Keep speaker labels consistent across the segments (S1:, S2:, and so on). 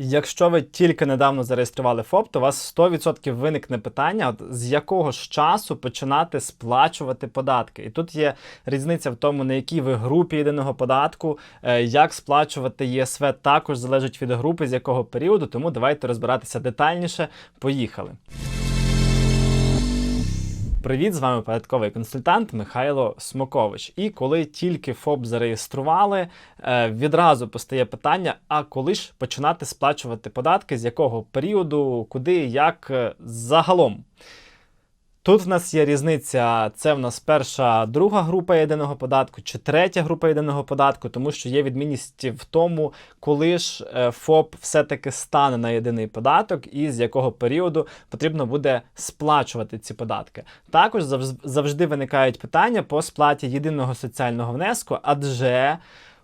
S1: Якщо ви тільки недавно зареєстрували ФОП, то у вас 100% виникне питання, от з якого ж часу починати сплачувати податки. І тут є різниця в тому, на якій ви групі єдиного податку, е, як сплачувати ЄСВ також залежить від групи, з якого періоду. Тому давайте розбиратися детальніше. Поїхали. Привіт, з вами податковий консультант Михайло Смокович. І коли тільки ФОП зареєстрували, е, відразу постає питання: а коли ж починати сплачувати податки, з якого періоду, куди, як е, загалом? Тут в нас є різниця, це в нас перша, друга група єдиного податку чи третя група єдиного податку, тому що є відмінність в тому, коли ж е, ФОП все-таки стане на єдиний податок і з якого періоду потрібно буде сплачувати ці податки. Також завжди виникають питання по сплаті єдиного соціального внеску, адже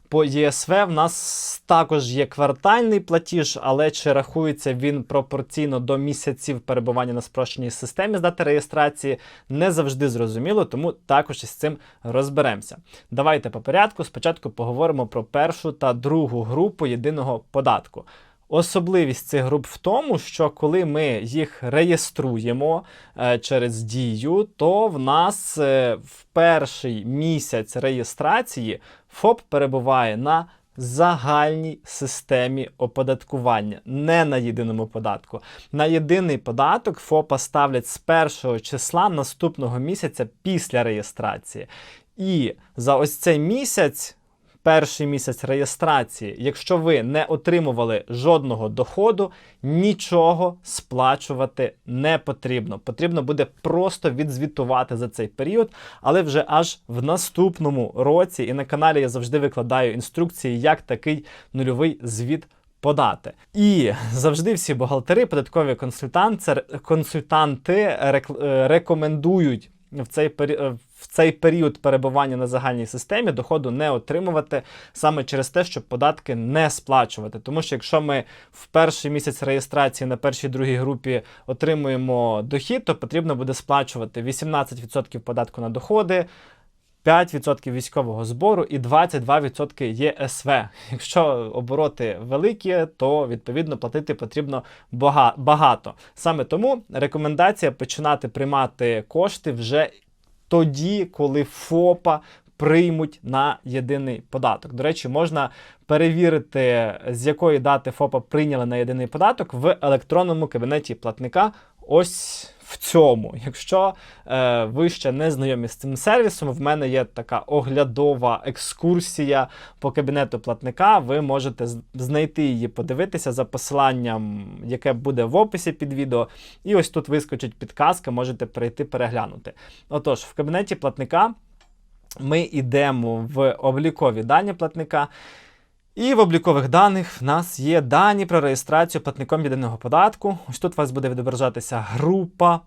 S1: по ЄСВ в нас також є квартальний платіж, але чи рахується він пропорційно до місяців перебування на спрощеній системі з дати реєстрації, не завжди зрозуміло, тому також із цим розберемося. Давайте по порядку. Спочатку поговоримо про першу та другу групу єдиного податку. Особливість цих груп в тому, що коли ми їх реєструємо е, через дію, то в нас е, в перший місяць реєстрації ФОП перебуває на загальній системі оподаткування, не на єдиному податку. На єдиний податок ФОПа ставлять з першого числа наступного місяця після реєстрації. І за ось цей місяць перший місяць реєстрації, якщо ви не отримували жодного доходу, нічого сплачувати не потрібно. Потрібно буде просто відзвітувати за цей період, але вже аж в наступному році. І на каналі я завжди викладаю інструкції, як такий нульовий звіт. Подати і завжди всі бухгалтери, податкові консультанти, консультанти е, рекомендують в цей пері- е, в цей період перебування на загальній системі доходу не отримувати саме через те, щоб податки не сплачувати. Тому що якщо ми в перший місяць реєстрації на першій другій групі отримуємо дохід, то потрібно буде сплачувати 18% податку на доходи. 5% військового збору і 22% ЄСВ. Якщо обороти великі, то відповідно платити потрібно багато. Саме тому рекомендація починати приймати кошти вже тоді, коли ФОПа приймуть на єдиний податок. До речі, можна перевірити, з якої дати ФОПа прийняли на єдиний податок в електронному кабінеті платника. Ось в цьому. Якщо е, ви ще не знайомі з цим сервісом, в мене є така оглядова екскурсія по кабінету платника. Ви можете знайти її, подивитися за посиланням, яке буде в описі під відео. І ось тут вискочить підказка, можете перейти переглянути. Отож, в кабінеті платника ми йдемо в облікові дані платника. І в облікових даних в нас є дані про реєстрацію платником єдиного податку. Ось тут у вас буде відображатися група,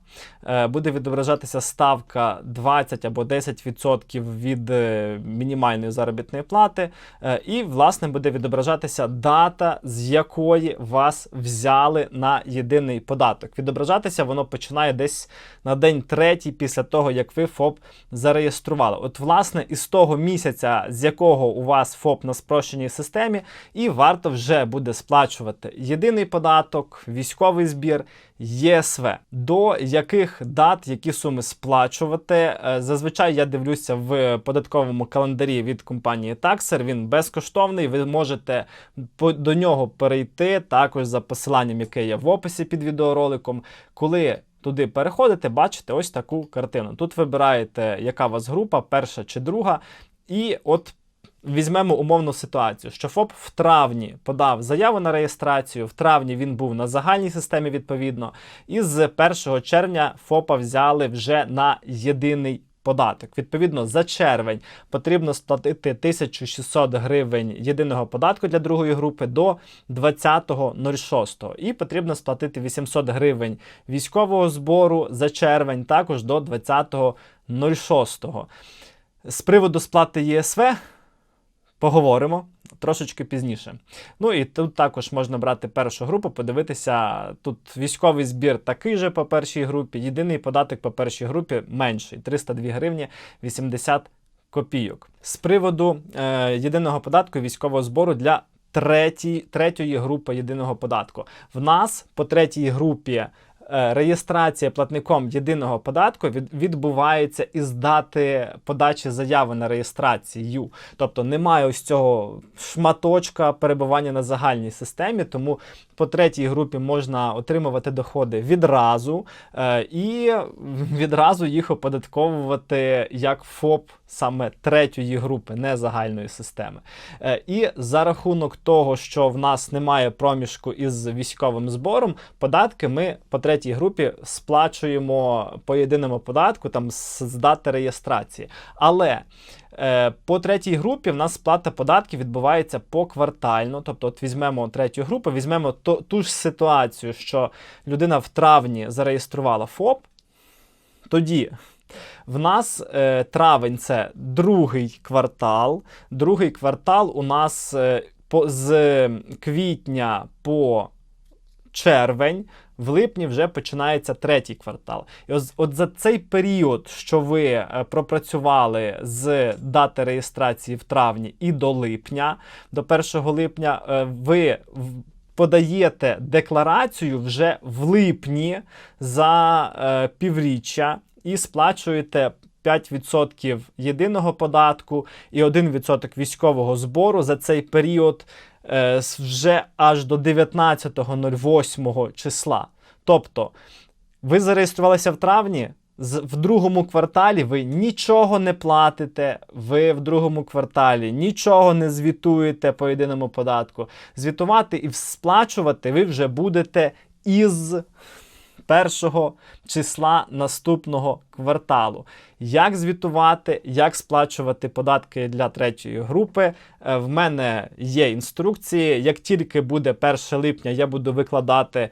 S1: е, буде відображатися ставка 20 або 10% від е, мінімальної заробітної плати. е, І, власне, буде відображатися дата, з якої вас взяли на єдиний податок. Відображатися воно починає десь на день третій після того, як ви ФОП зареєстрували. От, власне, із того місяця, з якого у вас ФОП на спрощеній системі, і варто вже буде сплачувати єдиний податок, військовий збір, ЄСВ. До яких дат, які суми сплачувати? Е, Зазвичай я дивлюся в податковому календарі від компанії Taxer. Він безкоштовний. Ви можете до нього перейти також за посиланням, яке є в описі під відеороликом. Коли туди переходите, бачите ось таку картину. Тут вибираєте, яка у вас група, перша чи друга, і от. Візьмемо умовну ситуацію, що ФОП в травні подав заяву на реєстрацію, в травні він був на загальній системі відповідно, і з 1 червня ФОПа взяли вже на єдиний податок. Відповідно, за червень потрібно сплатити 1600 гривень єдиного податку для другої групи до 20.06. І потрібно сплатити 800 гривень військового збору за червень також до 20.06. З приводу сплати ЄСВ поговоримо трошечки пізніше. Ну і тут також можна брати першу групу, подивитися. Тут військовий збір такий же по першій групі, єдиний податок по першій групі менший 302 гривні 80 копійок. З приводу е, єдиного податку військового збору для третій, третьої групи єдиного податку. В нас по третій групі реєстрація платником єдиного податку від, відбувається із дати подачі заяви на реєстрацію. Тобто немає ось цього шматочка перебування на загальній системі, тому по третій групі можна отримувати доходи відразу е, і відразу їх оподатковувати як ФОП саме третьої групи, не загальної системи. Е, і за рахунок того, що в нас немає проміжку із військовим збором, податки ми по третій групі сплачуємо по єдиному податку там з дати реєстрації. Але По третій групі в нас сплата податків відбувається поквартально. Тобто, от візьмемо третю групу, візьмемо ту, ту ж ситуацію, що людина в травні зареєструвала ФОП. Тоді в нас е, травень це другий квартал. Другий квартал у нас е, по, з квітня по червень. В липні вже починається третій квартал. І ось от за цей період, що ви е, пропрацювали з дати реєстрації в травні і до липня, до 1 липня, е, ви подаєте декларацію вже в липні за е, півріччя і сплачуєте 5% єдиного податку і 1% військового збору за цей період е, вже аж до 19.08 числа. Тобто, ви зареєструвалися в травні, в другому кварталі ви нічого не платите, ви в другому кварталі нічого не звітуєте по єдиному податку. Звітувати і сплачувати ви вже будете із першого числа наступного кварталу. Як звітувати, як сплачувати податки для третьої групи? Е, В мене є інструкції. Як тільки буде 1 липня, я буду викладати.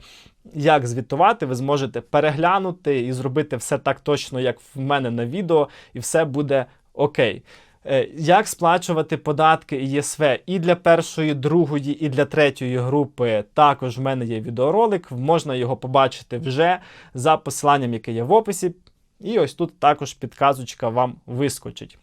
S1: Як звітувати, ви зможете переглянути і зробити все так точно, як в мене на відео, і все буде окей. Е, Як сплачувати податки ЄСВ і для першої, другої, і для третьої групи також в мене є відеоролик. Можна його побачити вже за посиланням, яке є в описі. І ось тут також підказочка вам вискочить.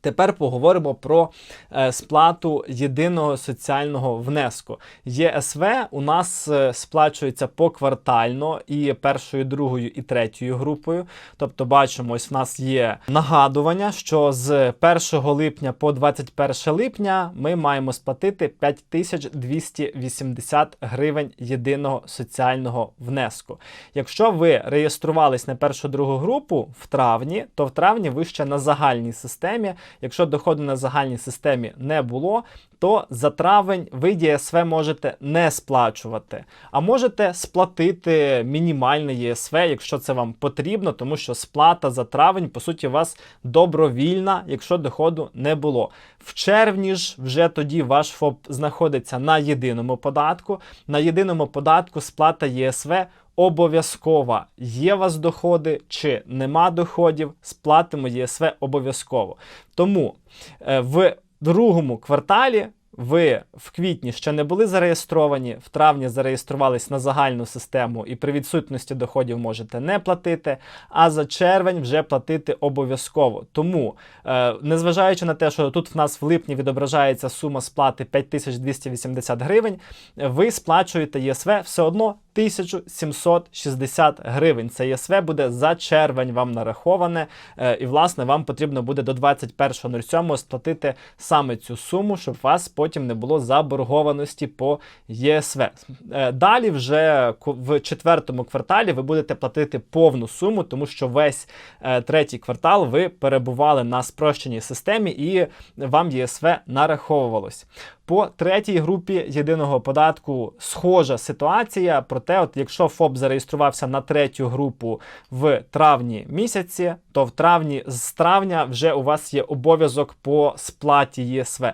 S1: Тепер поговоримо про е, сплату єдиного соціального внеску. ЄСВ у нас е, сплачується поквартально і першою, другою і третьою групою. Тобто, бачимо, ось в нас є нагадування, що з 1 липня по 21 липня ми маємо сплатити 5280 гривень єдиного соціального внеску. Якщо ви реєструвались на першу другу групу в травні, то в травні ви ще на загальній системі. Якщо доходу на загальній системі не було, то за травень ви ЄСВ можете не сплачувати, а можете сплатити мінімальне ЄСВ, якщо це вам потрібно, тому що сплата за травень, по суті, у вас добровільна, якщо доходу не було. В червні ж вже тоді ваш ФОП знаходиться на єдиному податку. На єдиному податку сплата ЄСВ обов'язкова. Є у вас доходи чи нема доходів, сплатимо ЄСВ обов'язково. Тому е, в другому кварталі ви в квітні ще не були зареєстровані, в травні зареєструвались на загальну систему і при відсутності доходів можете не платити, а за червень вже платити обов'язково. Тому, е, незважаючи на те, що тут в нас в липні відображається сума сплати 5280 гривень, ви сплачуєте ЄСВ все одно 1760 гривень. Це ЄСВ буде за червень вам нараховане, е, і, власне, вам потрібно буде до 21.07 сплатити саме цю суму, щоб у вас потім не було заборгованості по ЄСВ. Е, Далі, вже в четвертому кварталі, ви будете платити повну суму, тому що весь е, третій квартал ви перебували на спрощеній системі і вам ЄСВ нараховувалось. По третій групі єдиного податку схожа ситуація. Проте, от якщо ФОП зареєструвався на третю групу в травні місяці, то в травні з травня вже у вас є обов'язок по сплаті ЄСВ.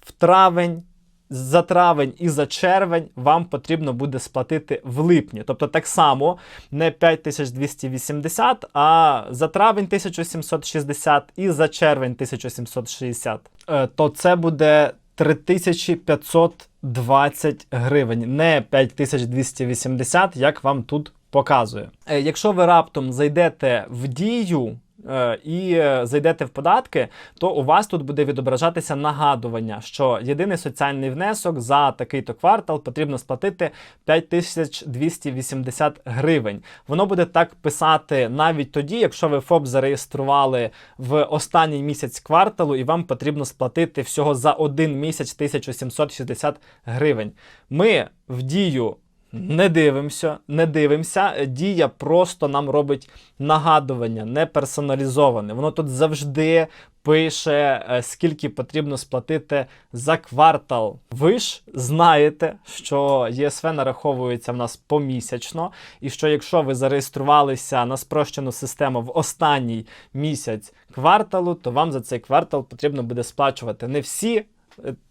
S1: В травень. За травень і за червень вам потрібно буде сплатити в липні. Тобто так само не 5280, а за травень 1760 і за червень 1760. Е, То це буде 3520 гривень, не 5280, як вам тут показує. Е, Якщо ви раптом зайдете в дію і е, зайдете в податки, то у вас тут буде відображатися нагадування, що єдиний соціальний внесок за такий-то квартал потрібно сплатити 5280 гривень. Воно буде так писати навіть тоді, якщо ви ФОП зареєстрували в останній місяць кварталу, і вам потрібно сплатити всього за один місяць 1760 гривень. Ми в дію. Не дивимося, не дивимося. Дія просто нам робить нагадування, не персоналізоване. Воно тут завжди пише, е, скільки потрібно сплатити за квартал. Ви ж знаєте, що ЄСВ нараховується в нас помісячно, і що якщо ви зареєструвалися на спрощену систему в останній місяць кварталу, то вам за цей квартал потрібно буде сплачувати не всі.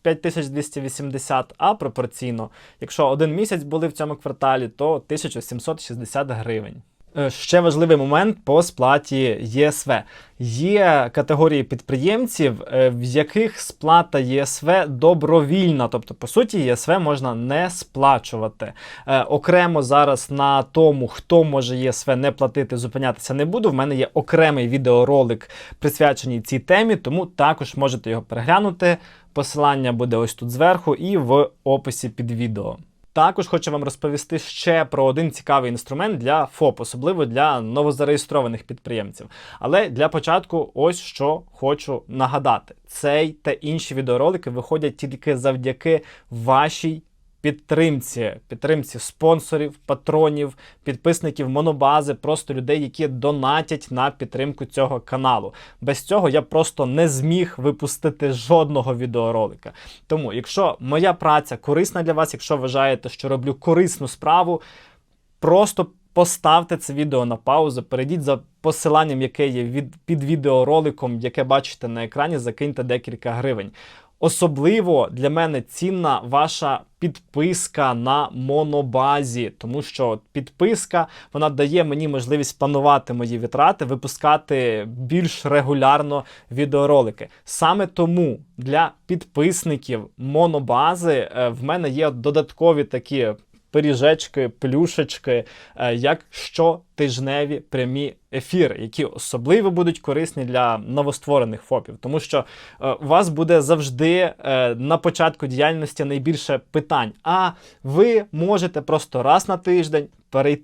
S1: 5280, а пропорційно. Якщо один місяць були в цьому кварталі, то 1760 гривень. Е, Ще важливий момент по сплаті ЄСВ. Є категорії підприємців, е, в яких сплата ЄСВ добровільна, тобто, по суті, ЄСВ можна не сплачувати. Е, Окремо зараз на тому, хто може ЄСВ не платити, зупинятися не буду. В мене є окремий відеоролик присвячений цій темі, тому також можете його переглянути. Посилання буде ось тут зверху і в описі під відео. Також хочу вам розповісти ще про один цікавий інструмент для ФОП, особливо для новозареєстрованих підприємців. Але для початку, ось що хочу нагадати: цей та інші відеоролики виходять тільки завдяки вашій. Підтримці, підтримці спонсорів, патронів, підписників монобази, просто людей, які донатять на підтримку цього каналу. Без цього я просто не зміг випустити жодного відеоролика. Тому, якщо моя праця корисна для вас, якщо вважаєте, що роблю корисну справу, просто поставте це відео на паузу, перейдіть за посиланням, яке є від, під відеороликом, яке бачите на екрані, закиньте декілька гривень. Особливо для мене цінна ваша підписка на монобазі, тому що підписка вона дає мені можливість планувати мої витрати, випускати більш регулярно відеоролики. Саме тому для підписників монобази е, в мене є додаткові такі пиріжечки, плюшечки, е, як щотижневі прямі ефіри, які особливо будуть корисні для новостворених ФОПів, тому що е, у вас буде завжди е, на початку діяльності найбільше питань. А ви можете просто раз на тиждень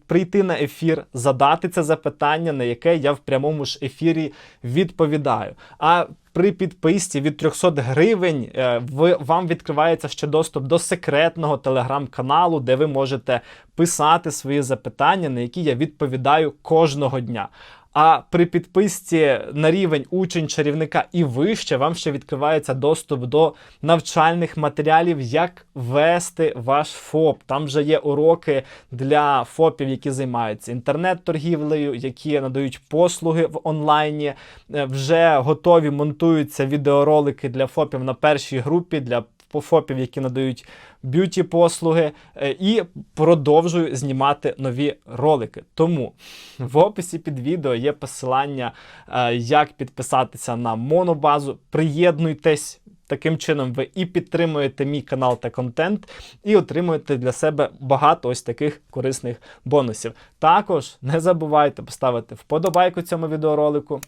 S1: прийти на ефір, задати це запитання, на яке я в прямому ж ефірі відповідаю. А при підписці від 300 гривень е, ви, вам відкривається ще доступ до секретного телеграм-каналу, де ви можете писати свої запитання, на які я відповідаю кожного дня. А при підписці на рівень учень чарівника і вище вам ще відкривається доступ до навчальних матеріалів, як вести ваш ФОП. Там вже є уроки для ФОПів, які займаються інтернет-торгівлею, які надають послуги в онлайні. Е, Вже готові монтуються відеоролики для ФОПів на першій групі для ФОПів, які надають б'юті послуги, е, і продовжую знімати нові ролики. Тому в описі під відео є посилання, е, як підписатися на монобазу. Приєднуйтесь. Таким чином, ви і підтримуєте мій канал та контент, і отримуєте для себе багато ось таких корисних бонусів. Також не забувайте поставити вподобайку цьому відеоролику,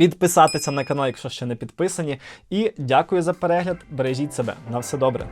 S1: підписатися на канал, якщо ще не підписані. І дякую за перегляд. Бережіть себе. На все добре.